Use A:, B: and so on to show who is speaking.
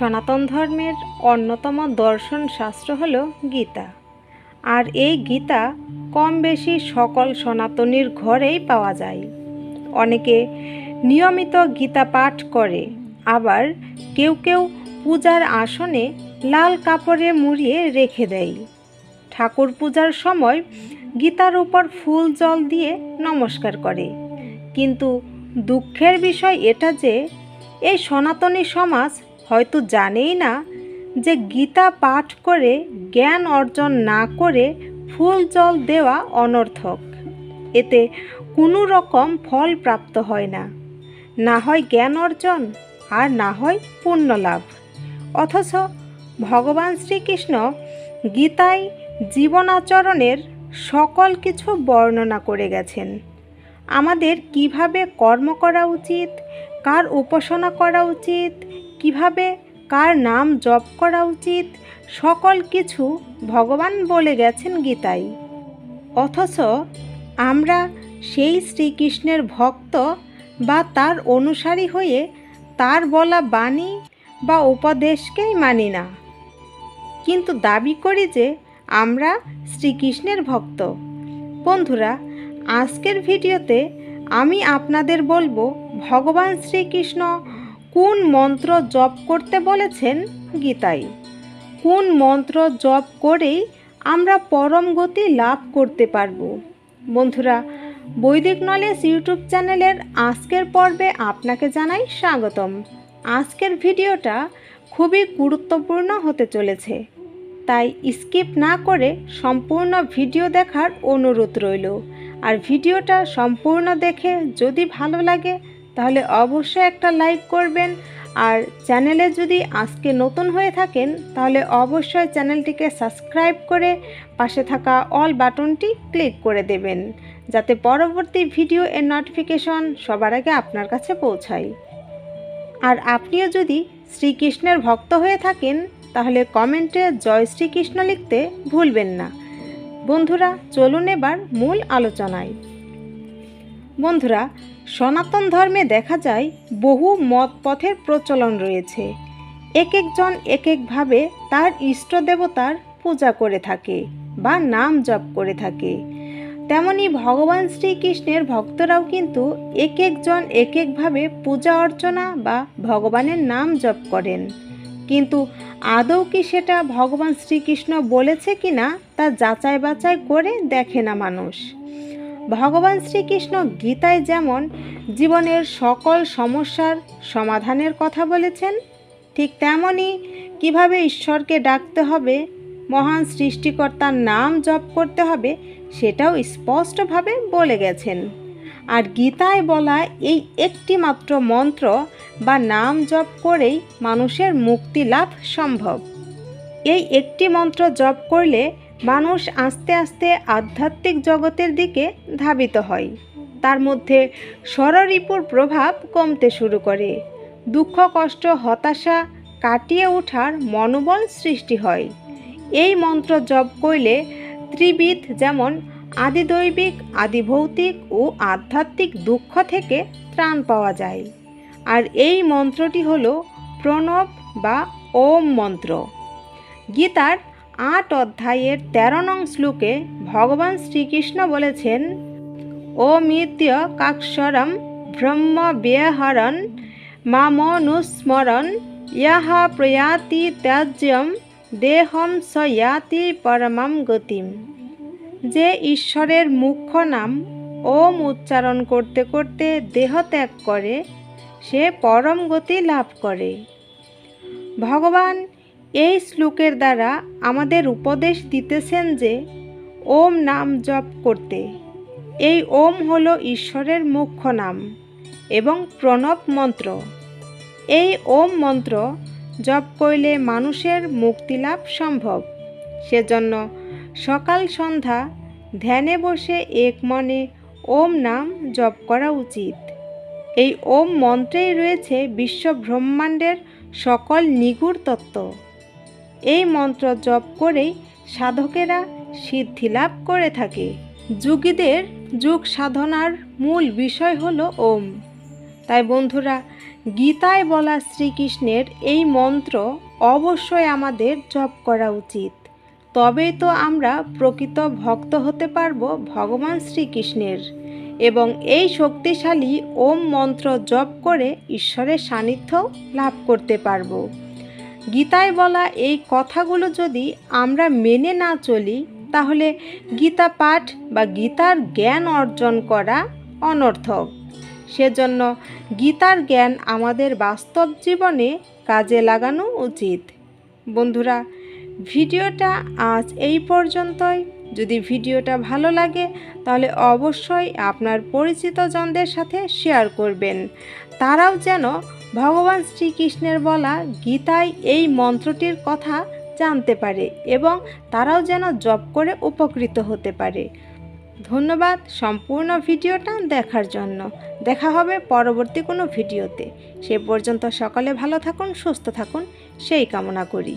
A: সনাতন ধর্মের অন্যতম দর্শন শাস্ত্র হল গীতা। আর এই গীতা কম বেশি সকল সনাতনীর ঘরেই পাওয়া যায়। অনেকে নিয়মিত গীতা পাঠ করে, আবার কেউ কেউ পূজার আসনে লাল কাপড়ে মুড়িয়ে রেখে দেয়। ঠাকুর পূজার সময় গীতার উপর ফুল জল দিয়ে নমস্কার করে। কিন্তু দুঃখের বিষয় এটা যে, এই সনাতনী সমাজ হয়তো জানেই না যে গীতা পাঠ করে, জ্ঞান অর্জন না করে ফুল জল দেওয়া অনর্থক। এতে কোনো রকম ফল প্রাপ্ত হয় না। না হয় জ্ঞান অর্জন, আর না হয় পুণ্য লাভ। অথচ ভগবান শ্রীকৃষ্ণ গীতায় জীবনাচরণের সকল কিছু বর্ণনা করে গেছেন। আমাদের কীভাবে কর্ম করা উচিত, কার উপাসনা করা উচিত কীভাবে, কার নাম জপ করা উচিত, সকল কিছু ভগবান বলে গেছেন গীতায়। অথচ আমরা সেই শ্রীকৃষ্ণের ভক্ত বা তার অনুসারী হয়ে তার বলা বাণী বা উপদেশকেই মানি না। কিন্তু দাবি করি যে আমরা শ্রীকৃষ্ণের ভক্ত। বন্ধুরা, আজকের ভিডিওতে আমি আপনাদের বলব, ভগবান শ্রীকৃষ্ণ কোন মন্ত্র জপ করতে বলেছেন গীতায়? কোন মন্ত্র জপ করেই আমরা পরম গতি লাভ করতে পারব? বন্ধুরা, বৈদিক নলেজ ইউটিউব চ্যানেলের আজকের পর্বে আপনাকে জানাই স্বাগতম। আজকের ভিডিওটা খুবই গুরুত্বপূর্ণ হতে চলেছে। তাই স্কিপ না করে সম্পূর্ণ ভিডিও দেখার অনুরোধ রইল। আর ভিডিওটা সম্পূর্ণ দেখে যদি ভালো লাগে তাহলে অবশ্যই একটা লাইক করবেন। আর চ্যানেলে যদি আজকে নতুন হয়ে থাকেন, তাহলে অবশ্যই চ্যানেলটিকে সাবস্ক্রাইব করে পাশে থাকা অল বাটনটি ক্লিক করে দেবেন, যাতে পরবর্তী ভিডিও এর নোটিফিকেশন সবার আগে আপনার কাছে পৌঁছায়। আর আপনিও যদি শ্রীকৃষ্ণের ভক্ত হয়ে থাকেন, তাহলে কমেন্টে জয় শ্রীকৃষ্ণ লিখতে ভুলবেন না। বন্ধুরা, চলুন এবার মূল আলোচনায়। বন্ধুরা, সনাতন ধর্মে দেখা যায় বহু মত পথের প্রচলন রয়েছে। এক একজন এক একভাবে তার ইষ্ট দেবতার পূজা করে থাকে বা নাম জপ করে থাকে। তেমনি ভগবান শ্রীকৃষ্ণের ভক্তরাও কিন্তু এক একজন এক একভাবে পূজা অর্চনা বা ভগবানের নাম জপ করেন। কিন্তু আদৌ কি সেটা ভগবান শ্রীকৃষ্ণ বলেছে কি না তা যাচাই বাছাই করে দেখে না মানুষ। ভগবান শ্রীকৃষ্ণ গীতায় যেমন জীবনের সকল সমস্যার সমাধানের কথা বলেছেন, ঠিক তেমনই কীভাবে ঈশ্বরকে ডাকতে হবে, মহান সৃষ্টিকর্তার নাম জপ করতে হবে, সেটাও স্পষ্টভাবে বলে গেছেন। আর গীতায় বলা এই একটি মাত্র মন্ত্র বা নাম জপ করেই মানুষের মুক্তি লাভ সম্ভব। এই একটি মন্ত্র জপ করলে মানুষ আস্তে আস্তে আধ্যাত্মিক জগতের দিকে ধাবিত হয়। তার মধ্যে ষড়রিপুর প্রভাব কমতে শুরু করে। দুঃখ, কষ্ট, হতাশা কাটিয়ে ওঠার মনোবল সৃষ্টি হয়। এই মন্ত্র জপ করলে ত্রিবিধ যেমন আদিদৈবিক, আদিভৌতিক ও আধ্যাত্মিক দুঃখ থেকে ত্রাণ পাওয়া যায়। আর এই মন্ত্রটি হল প্রণব বা ওম মন্ত্র। গীতার আট অধ্যায়ের তেরো নং শ্লোকে ভগবান শ্রীকৃষ্ণ বলেছেন, ও মিত্য কাক্ষরম ব্রহ্ম ব্যহরণ মামনুস্মরণ ইহা প্রয়াতি ত্যাজ্যম, দেহম সয়াতি পরমাম গতিম। যে ঈশ্বরের মুখ্য নাম ওম উচ্চারণ করতে করতে দেহ ত্যাগ করে, সে পরম গতি লাভ করে। ভগবান এই শ্লোকের দ্বারা আমাদের উপদেশ দিতেছেন যে, ওম নাম জপ করতে। এই ওম হল ঈশ্বরের মুখ্য নাম এবং প্রণব মন্ত্র। এই ওম মন্ত্র জপ করলে মানুষের মুক্তিলাভ সম্ভব। সেজন্য সকাল সন্ধ্যা ধ্যানে বসে এক মনে ওম নাম জপ করা উচিত। এই ওম মন্ত্রেই রয়েছে বিশ্ব ব্রহ্মাণ্ডের সকল নিগুড় তত্ত্ব। এই মন্ত্র জপ করেই সাধকেরা সিদ্ধি লাভ করে থাকে। যুগীদের যুগ সাধনার মূল বিষয় হল ওম। তাই বন্ধুরা, গীতায় বলা শ্রীকৃষ্ণের এই মন্ত্র অবশ্যই আমাদের জপ করা উচিত। তবেই তো আমরা প্রকৃত ভক্ত হতে পারব ভগবান শ্রীকৃষ্ণের। এবং এই শক্তিশালী ওম মন্ত্র জপ করে ঈশ্বরের সান্নিধ্য লাভ করতে পারব। গীতায় বলা এই কথাগুলো যদি আমরা মেনে না চলি, তাহলে গীতা পাঠ বা গীতার জ্ঞান অর্জন করা অনর্থক। সেজন্য গীতার জ্ঞান আমাদের বাস্তব জীবনে কাজে লাগানো উচিত। বন্ধুরা, ভিডিওটা আজ এই পর্যন্তই। যদি ভিডিওটা ভালো লাগে, তাহলে অবশ্যই আপনার পরিচিতজনদের সাথে শেয়ার করবেন। তারাও যেন ভগবান শ্রীকৃষ্ণের বলা গীতায় এই মন্ত্রটির কথা জানতে পারে এবং তারাও যেন জপ করে উপকৃত হতে পারে। ধন্যবাদ সম্পূর্ণ ভিডিওটা দেখার জন্য। দেখা হবে পরবর্তী কোনো ভিডিওতে। সে পর্যন্ত সকালে ভালো থাকুন, সুস্থ থাকুন। সেই কামনা করি।